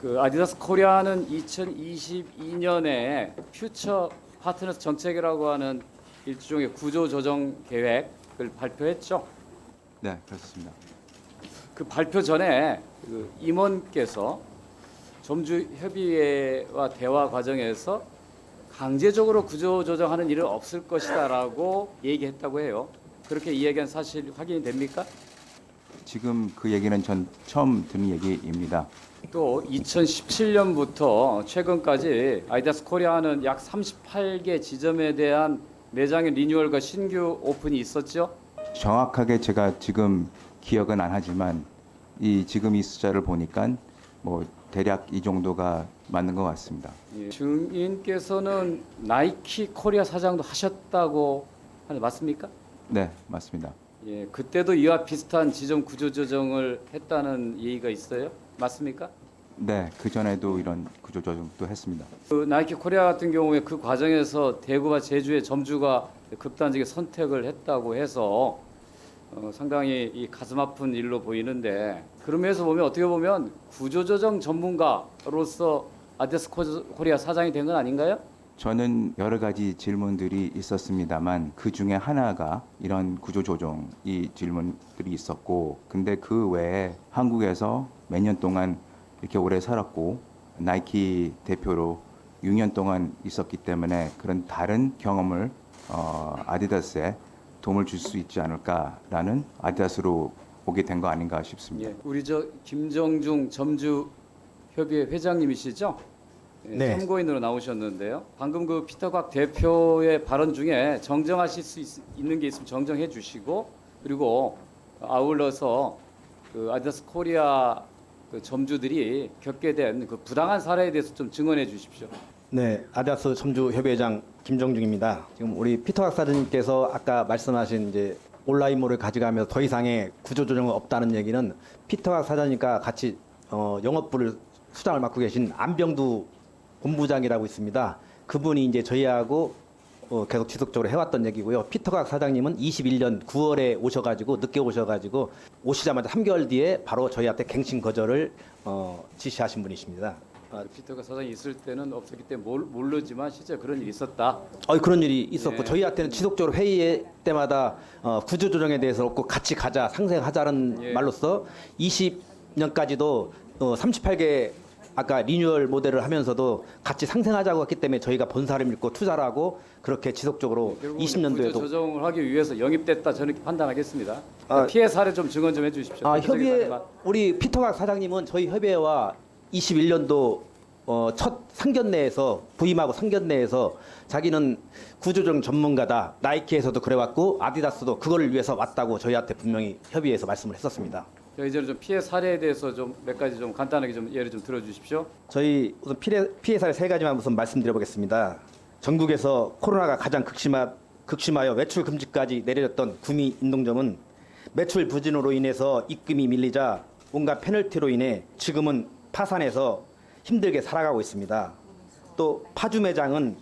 그 아디다스 코리아는 2022년에 퓨처 파트너스 정책이라고 하는 일종의 구조 조정 계획을 발표했죠. 네, 그렇습니다. 그 발표 전에 그 임원께서 점주 협의회와 대화 과정에서 강제적으로 구조 조정하는 일은 없을 것이다라고 얘기했다고 해요. 그렇게 이야기한 사실 확인이 됩니까? 지금 그 얘기는 전 처음 듣는 얘기입니다. 또 2017년부터 최근까지 아이다스 코리아는 약 38개 지점에 대한 매장의 리뉴얼과 신규 오픈이 있었죠. 정확하게 제가 지금 기억은 안 하지만 이 지금 이 숫자를 보니까 뭐 대략 이 정도가 맞는 것 같습니다. 예. 증인께서는 나이키 코리아 사장도 하셨다고 하는 맞습니까? 네, 맞습니다. 예, 그때도 이와 비슷한 지점 구조 조정을 했다는 얘기가 있어요. 맞습니까? 네, 그 전에도 이런 구조 조정도 했습니다. 그 나이키 코리아 같은 경우에 그 과정에서 대구와 제주의 점주가 극단적인 선택을 했다고 해서 어, 상당히 이 가슴 아픈 일로 보이는데 그런 면에서 보면 어떻게 보면 구조조정 전문가로서 아데스 코- 코리아 사장이 된 건 아닌가요? 저는 여러 가지 질문들이 있었습니다만 그 중에 하나가 이런 구조 조정 이 질문들이 있었고 근데 그 외에 한국에서 몇 년 동안 이렇게 오래 살았고 나이키 대표로 6년 동안 있었기 때문에 그런 다른 경험을 어, 아디다스에 도움을 줄 수 있지 않을까라는 아디다스로 오게 된 거 아닌가 싶습니다. 예, 우리 저 김정중 점주 협의회 회장님이시죠? 예, 네. 참고인으로 나오셨는데요. 방금 그 피터곽 대표의 발언 중에 정정하실 수 있, 있는 게 있으면 정정해 주시고 그리고 아울러서 그 아디다스 코리아 그 점주들이 겪게 된 그 부당한 사례에 대해서 좀 증언해 주십시오. 네, 아디다스 점주 협의회장 김정중입니다. 지금 우리 피터 박사님께서 아까 말씀하신 이제 온라인몰을 가져가면서 더 이상의 구조 조정은 없다는 얘기는 피터 박 사장님과 같이 어, 영업부를 수장을 맡고 계신 안병두 본부장이라고 있습니다. 그분이 이제 저희하고 어, 계속 지속적으로 해왔던 얘기고요. 피터각 사장님은 21년 9월에 오셔가지고 늦게 오셔가지고 오시자마자 3개월 뒤에 바로 저희한테 갱신 거절을 어, 지시하신 분이십니다. 아, 피터가 사장이 있을 때는 없었기 때문에 몰, 모르지만 실제 그런 일이 있었다. 어, 그런 일이 있었고 네. 저희한테는 지속적으로 회의 때마다 어, 구조 조정에 대해서 없고 같이 가자 상생하자는 예. 말로써 20년까지도 어, 38개 아까 리뉴얼 모델을 하면서도 같이 상생하자고 했기 때문에 저희가 본사를 믿고 투자를 하고 그렇게 지속적으로 결국은 20년도에도 구조 조정을 하기 위해서 영입됐다 저는 이렇게 판단하겠습니다. 아, 피해 사례 좀 증언 좀 해주십시오. 아, 협의회 사례만. 우리 피터각 사장님은 저희 협의회와 21년도 어, 첫 상견례에서 부임하고 상견례에서 자기는 구조조정 전문가다. 나이키에서도 그래왔고 아디다스도 그거를 위해서 왔다고 저희한테 분명히 협의회에서 말씀을 했었습니다. 자, 이제는 좀 피해 사례에 대해서 좀 몇 가지 좀 간단하게 좀 예를 좀 들어주십시오. 저희 우선 피해, 피해 사례 세 가지만 우선 말씀드려보겠습니다. 전국에서 코로나가 가장 극심하, 극심하여 외출 금지까지 내려졌던 구미 인동점은 매출 부진으로 인해서 입금이 밀리자 온갖 페널티로 인해 지금은 파산해서 힘들게 살아가고 있습니다. 또 파주 매장은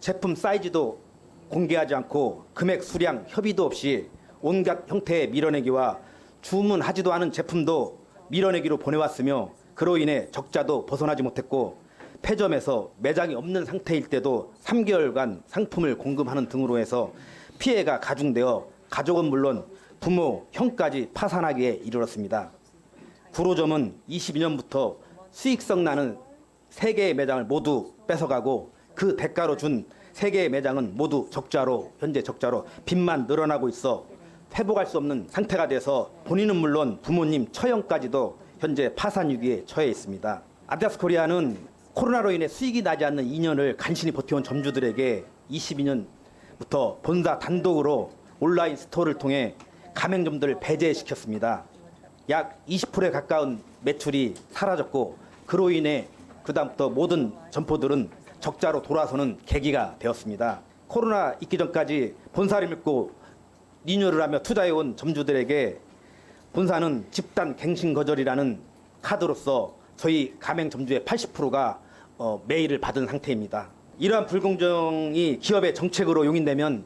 제품 사이즈도 공개하지 않고 금액 수량 협의도 없이 온갖 형태의 밀어내기와 주문하지도 않은 제품도 밀어내기로 보내왔으며 그로 인해 적자도 벗어나지 못했고 폐점에서 매장이 없는 상태일 때도 3개월간 상품을 공급하는 등으로 해서 피해가 가중되어 가족은 물론 부모, 형까지 파산하기에 이르렀습니다. 구로점은 22년부터 수익성 나는 세개의 매장을 모두 뺏어가고 그 대가로 준 세개의 매장은 모두 적자로 현재 적자로 빚만 늘어나고 있어 회복할 수 없는 상태가 돼서 본인은 물론 부모님 처형까지도 현재 파산 위기에 처해 있습니다. 아디다스 코리아는 코로나로 인해 수익이 나지 않는 2년을 간신히 버텨온 점주들에게 22년부터 본사 단독으로 온라인 스토어를 통해 가맹점들을 배제시켰습니다. 약 20%에 가까운 매출이 사라졌고 그로 인해 그다음부터 모든 점포들은 적자로 돌아서는 계기가 되었습니다. 코로나 있기 전까지 본사를 믿고 리뉴얼을 하며 투자해온 점주들에게 본사는 집단 갱신 거절이라는 카드로서 저희 가맹 점주의 80%가 어, 메일을 받은 상태입니다. 이러한 불공정이 기업의 정책으로 용인되면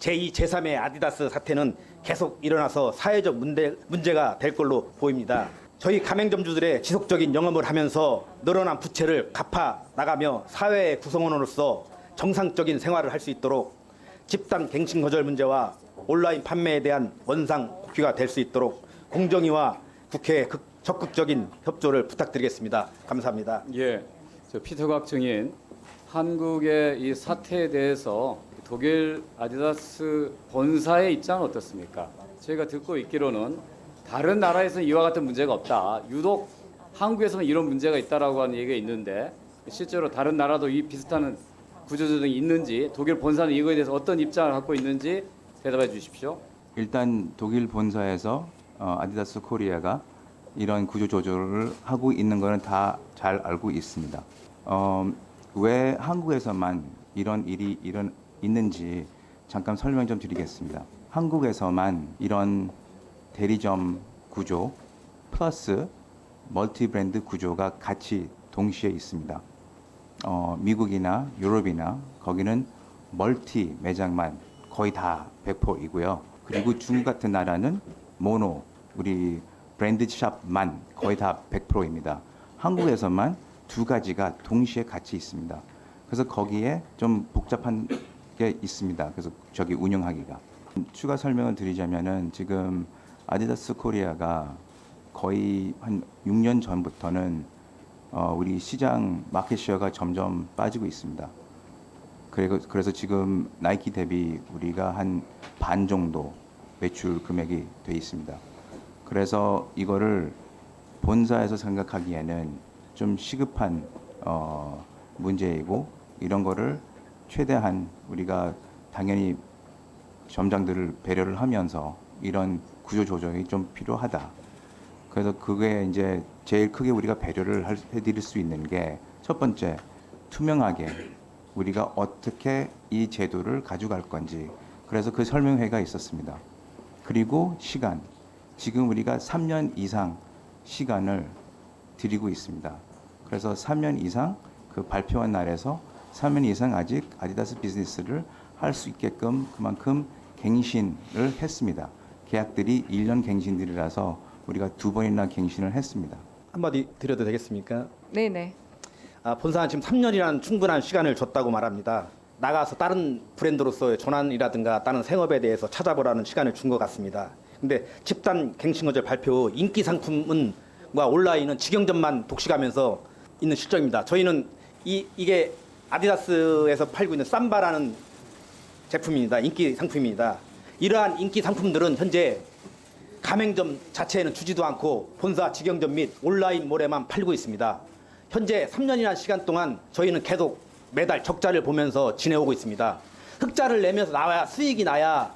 제2, 제3의 아디다스 사태는 계속 일어나서 사회적 문제, 문제가 될 걸로 보입니다. 저희 가맹점주들의 지속적인 영업을 하면서 늘어난 부채를 갚아 나가며 사회의 구성원으로서 정상적인 생활을 할 수 있도록 집단 갱신 거절 문제와 온라인 판매에 대한 원상 복귀가 될 수 있도록 공정위와 국회의 극- 적극적인 협조를 부탁드리겠습니다. 감사합니다. 예, 저 피터 각 증인 한국의 이 사태에 대해서 독일 아디다스 본사의 입장은 어떻습니까? 저희가 듣고 있기로는 다른 나라에서는 이와 같은 문제가 없다. 유독 한국에서는 이런 문제가 있다라고 하는 얘기가 있는데 실제로 다른 나라도 이 비슷한 구조조정이 있는지 독일 본사는 이거에 대해서 어떤 입장을 갖고 있는지 대답해 주십시오. 일단 독일 본사에서 어, 아디다스 코리아가 이런 구조 조절을 하고 있는 거는 다 잘 알고 있습니다. 어, 왜 한국에서만 이런 일이 일은 있는지 잠깐 설명 좀 드리겠습니다. 한국에서만 이런 대리점 구조 플러스 멀티 브랜드 구조가 같이 동시에 있습니다. 어, 미국이나 유럽이나 거기는 멀티 매장만 거의 다 100%이고요. 그리고 중국 같은 나라는 모노 우리 브랜드 샵만 거의 다 100%입니다. 한국에서만 두 가지가 동시에 같이 있습니다. 그래서 거기에 좀 복잡한 게 있습니다. 그래서 저기 운영하기가 추가 설명을 드리자면은 지금 아디다스 코리아가 거의 한 6년 전부터는 어, 우리 시장 마켓 시어가 점점 빠지고 있습니다. 그래서 지금 나이키 대비 우리가 한 반 정도 매출 금액이 돼 있습니다. 그래서 이거를 본사에서 생각하기에는 좀 시급한 어, 문제이고 이런 거를 최대한 우리가 당연히 점장들을 배려를 하면서 이런 구조 조정이 좀 필요하다. 그래서 그게 이제 제일 크게 우리가 배려를 할- 해드릴 수 있는 게 첫 번째 투명하게 우리가 어떻게 이 제도를 가져갈 건지 그래서 그 설명회가 있었습니다. 그리고 시간 지금 우리가 3년 이상 시간을 드리고 있습니다. 그래서 3년 이상 그 발표한 날에서 3년 이상 아직 아디다스 비즈니스를 할 수 있게끔 그만큼 갱신을 했습니다. 계약들이 1년 갱신들이라서 우리가 두 번이나 갱신을 했습니다. 한마디 드려도 되겠습니까? 네네. 아, 본사는 지금 3년이라는 충분한 시간을 줬다고 말합니다. 나가서 다른 브랜드로서의 전환이라든가 다른 생업에 대해서 찾아보라는 시간을 준 것 같습니다. 근데 집단 갱신거절 발표 후 인기 상품은 과 온라인은 직영점만 독식하면서 있는 실정입니다. 저희는 이 이게 아디다스에서 팔고 있는 삼바라는 제품입니다. 인기 상품입니다. 이러한 인기 상품들은 현재 가맹점 자체에는 주지도 않고 본사 직영점 및 온라인몰에만 팔고 있습니다. 현재 3년이라는 시간 동안 저희는 계속 매달 적자를 보면서 지내오고 있습니다. 흑자를 내면서 나와야 수익이 나야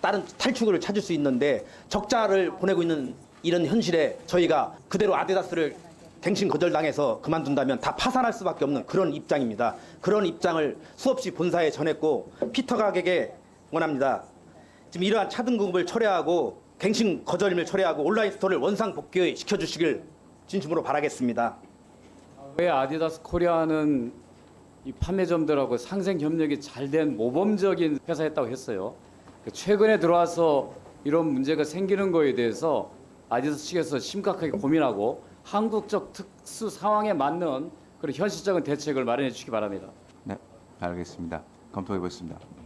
다른 탈출구를 찾을 수 있는데 적자를 보내고 있는 이런 현실에 저희가 그대로 아디다스를 갱신 거절당해서 그만둔다면 다 파산할 수밖에 없는 그런 입장입니다. 그런 입장을 수없이 본사에 전했고 피터 가격에 원합니다. 지금 이러한 차등급을 철회하고 갱신 거절임을 철회하고 온라인 스토어를 원상 복귀 시켜주시길 진심으로 바라겠습니다. 왜 아디다스 코리아는 이 판매점들하고 상생 협력이 잘 된 모범적인 회사였다고 했어요. 그 최근에 들어와서 이런 문제가 생기는 거에 대해서 아디다스 측에서 심각하게 고민하고 한국적 특수 상황에 맞는 그런 현실적인 대책을 마련해 주시기 바랍니다. 네, 알겠습니다. 검토해 보겠습니다.